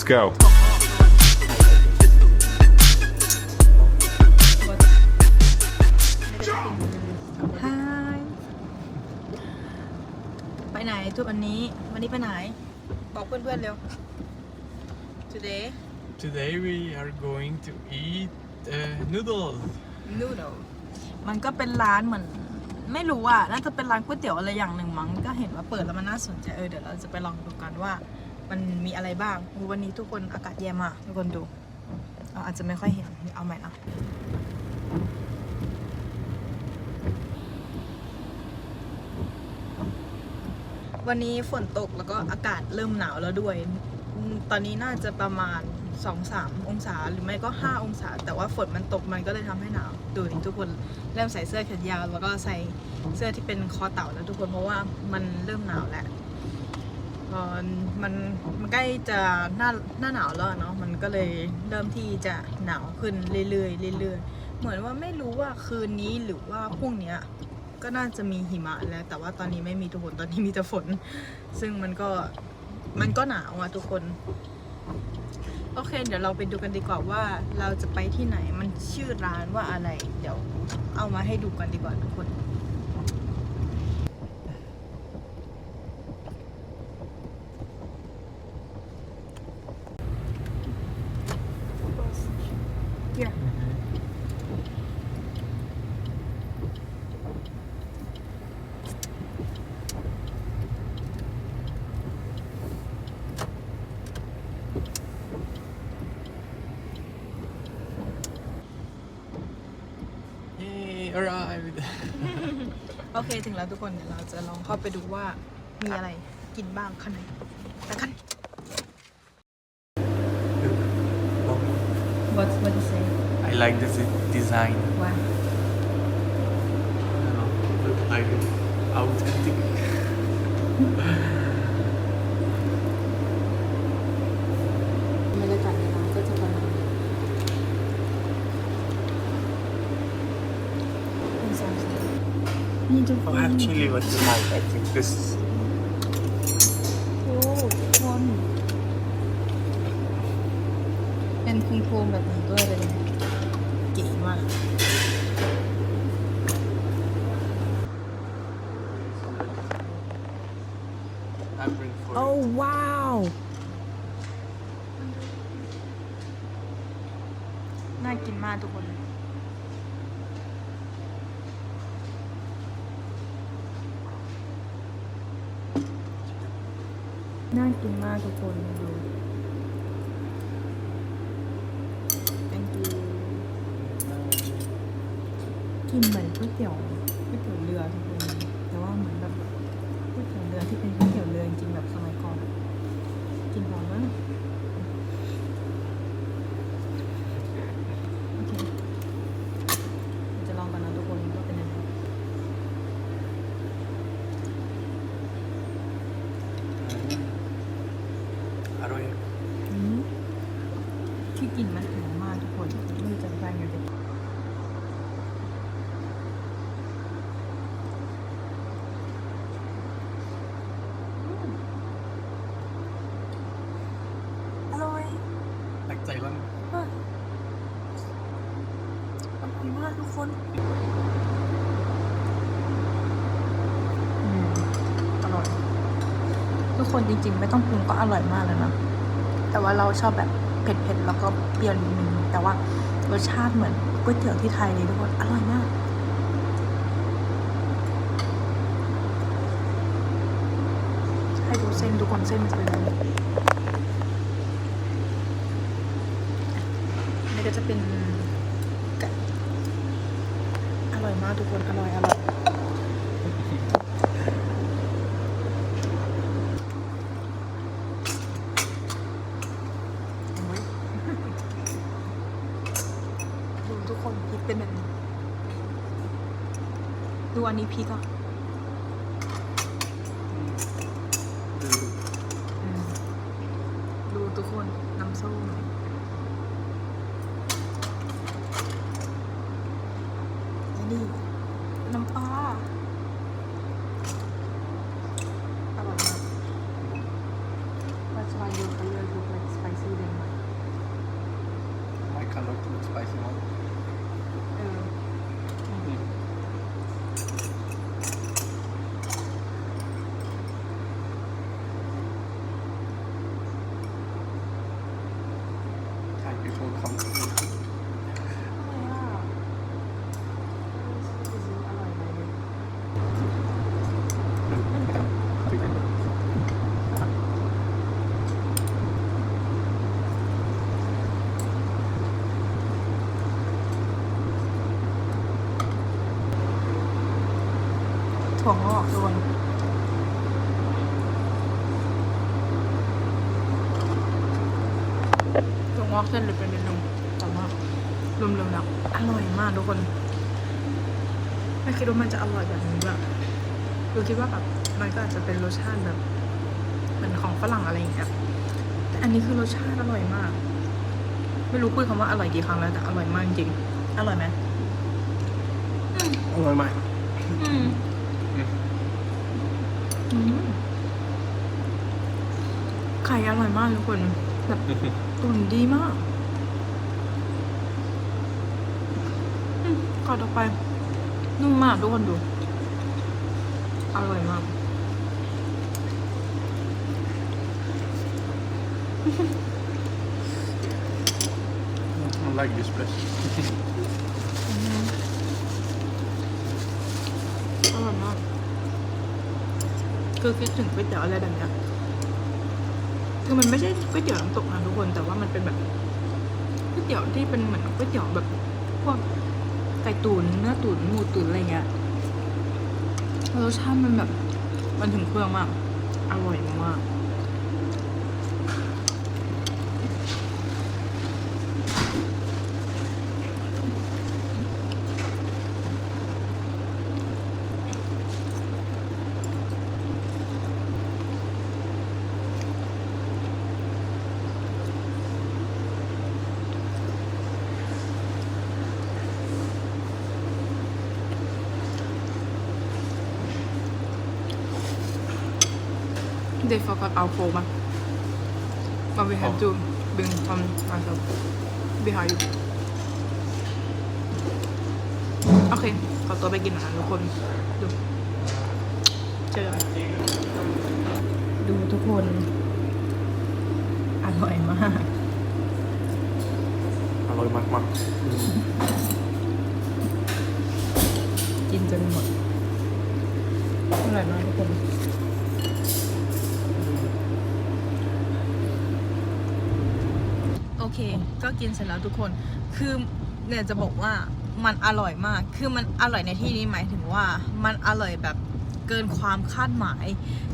Let's go. ฮายไปไหนทุกวันนี้ วันนี้ไปไหน บอกเพื่อนๆเร็ว today Today we are going to eat uh, noodles. noodle มันก็เป็นร้านเหมือน ไม่รู้อะ น่าจะเป็นร้านก๋วยเตี๋ยวอะไรอย่างหนึ่งมั้ง ก็เห็นว่าเปิดแล้วมันน่าสนใจ เออ เดี๋ยวเราจะไปลองดูกันว่า มันมีอะไรบ้าง วันนี้ทุกคนอากาศแย่มากทุกคนดูเราอาจจะไม่ค่อยเห็น เอาใหม่นะวันนี้ฝนตกแล้วก็อากาศเริ่มหนาวแล้วด้วย ตอนนี้น่าจะประมาณ 2-3 องศาหรือไม่ก็ 5 องศา แต่ว่าฝนมันตกมันก็เลยทำให้หนาวดูทุกคนเริ่มใส่เสื้อแขนยาวแล้วก็ใส่เสื้อที่เป็นคอเต่าแล้วทุกคนเพราะว่ามันเริ่มหนาวแล้ว มันมันใกล้จะหน้าหน้าหนาวแล้วเนาะมันก็เลยเริ่มที่จะหนาวขึ้นเรื่อยๆเรื่อยๆเหมือนว่าไม่รู้ว่าคืนนี้หรือว่าพรุ่งนี้ก็น่าจะมีหิมะแล้ว แต่ว่าตอนนี้ไม่มีทุกคนตอนนี้มีแต่ฝน ซึ่งมันก็มันก็หนาวอะทุกคน โอเค เดี๋ยวเราไปดูกันดีกว่าว่าเราจะไปที่ไหนมันชื่อร้านว่าอะไร เดี๋ยวเอามาให้ดูกันดีกว่าทุกคน arrived. โอเคถึงแล้วทุกคนเดี๋ยวเราจะลองเข้าไปดูว่ามีอะไรกินบ้างข้างในไปกัน What what you say I like this design. Why I don't know, look like authentic. บรรยากาศในร้านก็จะประมาณนี้เป็นสามสีนี่ทุกคน Oh, actually, what you like? I think this. โอ้ทุกคนเป็นคุงโคมแบบนี้ด้วยเลยเก๋มาก I bring for โอ้ you. ว้าว น่ากินมากทุกคน น่า กินมากทุกคนดู thank you กินเหมือนก๋วยเตี๋ยวก๋วยเตี๋ยวเรือทุกคนแต่ว่าเหมือนแบบก๋วยเตี๋ยวเรือที่เป็นก๋วยเตี๋ยวเรือจริงๆแบบสมัยก่อน กินหอมมากโอเคเดี๋ยวจะลองกันนะทุกคนว่าเป็นยังไง Aroy. อืมที่กลินมันหอมมากทุกคนไม่รู้จะอธิบายไงดีอร่อย Like Thailand. เฮ้ยอร่อยมากทุกคนอืมอร่อย ทุกคนจริงๆ ไม่ต้องปรุงก็อร่อยมากแล้วนะแต่ว่าเราชอบแบบเผ็ดๆแล้วก็เปรี้ยวนิดนึงแต่ว่ารสชาติเหมือนก๋วยเตี๋ยวที่ไทยเลยทุกคนอร่อยมากให้ดูเส้นทุกคนเส้นมันจะเป็นแบบนี้นนี้ก็จะเป็นอร่อยมากทุกคนอร่อยอร่อย วันนี้พริกอะดูทุกคนน้ำส้มและนี่ น้ำปลาอร่อยมาก That's why your color look like spicy than mine. My color looks spicy one. อกเส้นเล็กเป็นนิดนึงแต่ว่ารวมๆแล้วอร่อยมากทุกคน ไม่คิดว่ามันจะอร่อยแบบนี้แบบคือคิดว่าแบบมันก็อาจจะเป็นรสชาติแบบเหมือนของฝรั่งอะไรอย่างเงี้ยแต่อันนี้คือรสชาติอร่อยมาก ไม่รู้พูดคำว่าอร่อยกี่ครั้งแล้วแต่อร่อยมากจริงๆอร่อยไหมอร่อยไหมอืมอืมไข่อร่อยมากทุกคน แบบตุ๋นดีมากอืมก่อนต่อไป นุ่มมากทุกคนดู อร่อยมาก I like this place. อร่อยมากคือคิดถึงก๋วยเตี๋ยวอะไรแบบเนี้ย คือมันไม่ใช่ก๋วยเตี๋ยวน้ำตกนะทุกคน แต่ว่ามันเป็นแบบก๋วยเตี๋ยวที่เป็นเหมือนก๋วยเตี๋ยวแบบพวกไก่ตุ๋นเนื้อตุ๋นหมูตุ๋นอะไรเงี้ยรสชาติมันแบบมันถึงเครื่องมาก อร่อยมาก They forgot our phone but but we have to bring from ourselves behind you โอเค ขอตัวไปกินอาหารทุกคน ดู เจอกันดูทุกคน อร่อยมาก อร่อยมากมากกินจนหมด อร่อยมากทุกคน โอ เค ก็กินเสร็จแล้วทุกคน คือเนี่ยจะบอกว่ามันอร่อยมาก คือมันอร่อยในที่นี้หมายถึงว่ามันอร่อยแบบเกินความคาดหมาย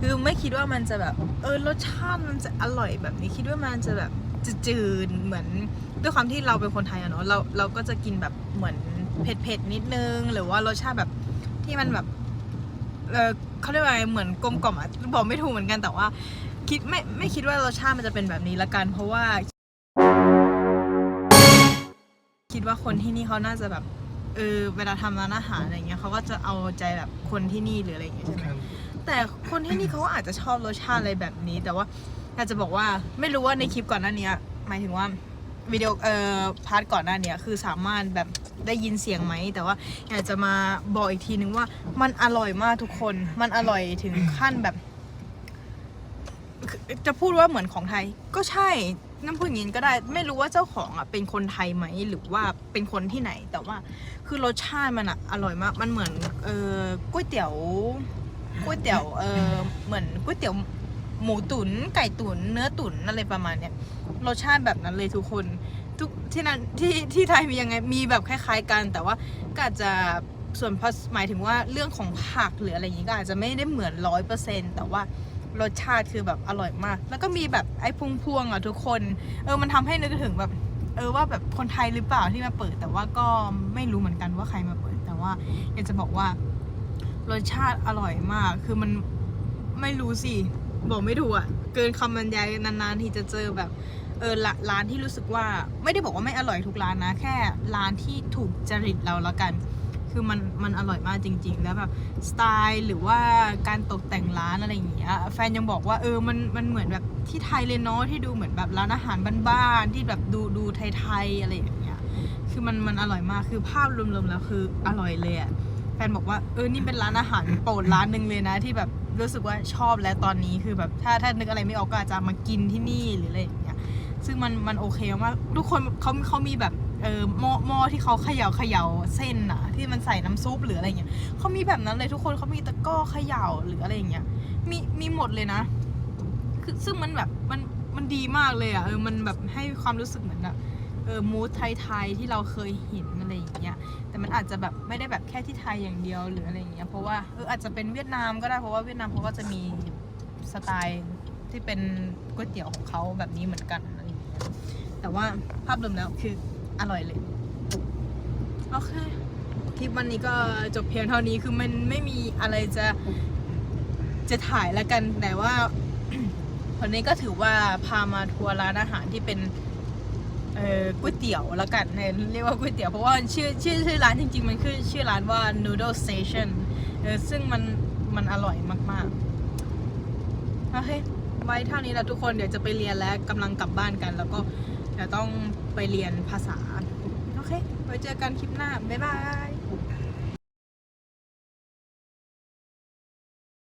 คือไม่คิดว่ามันจะแบบ เออรสชาติมันจะอร่อยแบบนี้ คิดว่ามันจะแบบจืดเหมือนด้วยความที่เราเป็นคนไทยอะเนาะ เราเราก็จะกินแบบเหมือนเผ็ดๆนิดนึง หรือว่ารสชาติแบบที่มันแบบ เออเขาเรียกว่าอะไรเหมือนกลมกล่อมอะบอกไม่ถูกเหมือนกันแต่ว่าคิดไม่ไม่คิดว่ารสชาติมันจะเป็นแบบนี้ละกัน เพราะว่า คิดว่าคนที่นี่เขาน่าจะแบบเออเวลาทำร้านอาหารอะไรเงี้ยเขาก็จะเอาใจแบบคนที่นี่หรืออะไรอย่างเงี้ยใช่ไหม Kan แต่คนที่นี่เขาอาจจะชอบรสชาติอะไรแบบนี้ แต่ว่าอยากจะบอกว่าไม่รู้ว่าในคลิปก่อนหน้านี้หมายถึงว่าวิดีโอเอ่อพาร์ทก่อนหน้าเนี้ยคือสามารถแบบได้ยินเสียงไหม แต่ว่าอยากจะมาบอกอีกทีนึงว่ามันอร่อยมากทุกคน มันอร่อยถึงขั้นแบบคือจะพูดว่าเหมือนของไทยก็ใช่ น้ำพูดอย่างนี้ก็ได้ ไม่รู้ว่าเจ้าของอะเป็นคนไทยไหมหรือว่าเป็นคนที่ไหน แต่ว่าคือรสชาติมันอะอร่อยมาก มันเหมือนเออก๋วยเตี๋ยวก๋วยเตี๋ยวเออเหมือนก๋วยเตี๋ยวหมูตุนไก่ตุนเนื้อตุนอะไรประมาณเนี้ยรสชาติแบบนั้นเลยทุกคนทุกที่นั้นที่ที่ไทยมียังไงมีแบบคล้าย ๆ กัน แต่ว่าก็อาจจะส่วนผสหมายถึงว่าเรื่องของผักหรืออะไรอย่างงี้ก็อาจจะไม่ได้เหมือนร้อยเปอร์เซ็นต์แต่ว่า รสชาติคือแบบอร่อยมาก แล้วก็มีแบบไอ้พุงพวงๆอะทุกคน เออมันทำให้นึกถึงแบบ เออว่าแบบคนไทยหรือเปล่าที่มาเปิด แต่ว่าก็ไม่รู้เหมือนกันว่าใครมาเปิด แต่ว่าอยากจะบอกว่ารสชาติอร่อยมาก คือมันไม่รู้สิบอกไม่ถูกอะ่ะเกินคำบรรยายนานๆที่จะเจอแบบเออร้านที่รู้สึกว่า ไม่ได้บอกว่าไม่อร่อยทุกร้านนะ แค่ร้านที่ถูกจริตเราละกัน คือมันมันอร่อยมากจริง ๆ แล้วแบบสไตล์หรือว่าการตกแต่งร้านอะไรอย่างเงี้ยแฟนยังบอกว่าเออมันมันเหมือนแบบที่ไทยเลยเนาะที่ดูเหมือนแบบร้านอาหารบ้านๆที่แบบดูดูไทยๆอะไรอย่างเงี้ยคือมันมันอร่อยมากคือภาพรวมๆแล้วคืออร่อยเลยอะแฟนบอกว่าเออนี่เป็นร้านอาหารโปรดร้านหนึ่งเลยนะที่แบบรู้สึกว่าชอบและตอนนี้คือแบบถ้าถ้านึกอะไรไม่ออกก็อาจจะมากินที่นี่หรืออะไรอย่างเงี้ยซึ่งมันมันโอเคมากทุกคนเขาเขามีแบบ เออหม้อหม้อที่เขาเขย่าเขย่าเส้นอะที่มันใส่น้ำซุปหรืออะไรเงี้ยเขามีแบบนั้นเลยทุกคนเขามีตะกร้อเขย่าหรืออะไรเงี้ยมีมีหมดเลยนะ คือซึ่งมันแบบมันมันดีมากเลยอะเออมันแบบให้ความรู้สึกเหมือนแบบเออมูทไทยๆที่เราเคยเห็นอะไรอย่างเงี้ยแต่มันอาจจะแบบไม่ได้แบบแค่ที่ไทยอย่างเดียวหรืออะไรอย่างเงี้ยเพราะว่าเอออาจจะเป็นเวียดนามก็ได้เพราะว่าเวียดนามเขาก็จะมีสไตล์ที่เป็นก๋วยเตี๋ยวของเขาแบบนี้เหมือนกันอะไรอย่างเงี้ยแต่ว่าภาพรวมแล้วคือ อร่อยเลย โอเค คลิปวันนี้ก็จบเพียงเท่านี้คือมันไม่มีอะไรจะจะถ่ายแล้วกัน แต่ว่า วันนี้ก็ถือว่าพามาทัวร์ร้านอาหารที่เป็นเอ่อก๋วยเตี๋ยวแล้วกันเรียกว่าก๋วยเตี๋ยวเพราะว่าชื่อชื่อชื่อร้านจริง ๆ มันคือชื่อร้านว่า Noodle Station เออซึ่งมันมันอร่อยมากๆโอเคไว้เท่านี้แล้วทุกคนเดี๋ยวจะไปเรียนแล้วกำลังกลับบ้านกันแล้วก็ เดี๋ยวต้องไปเรียนภาษา โอเค ไว้เจอกันคลิปหน้า บ๊ายบาย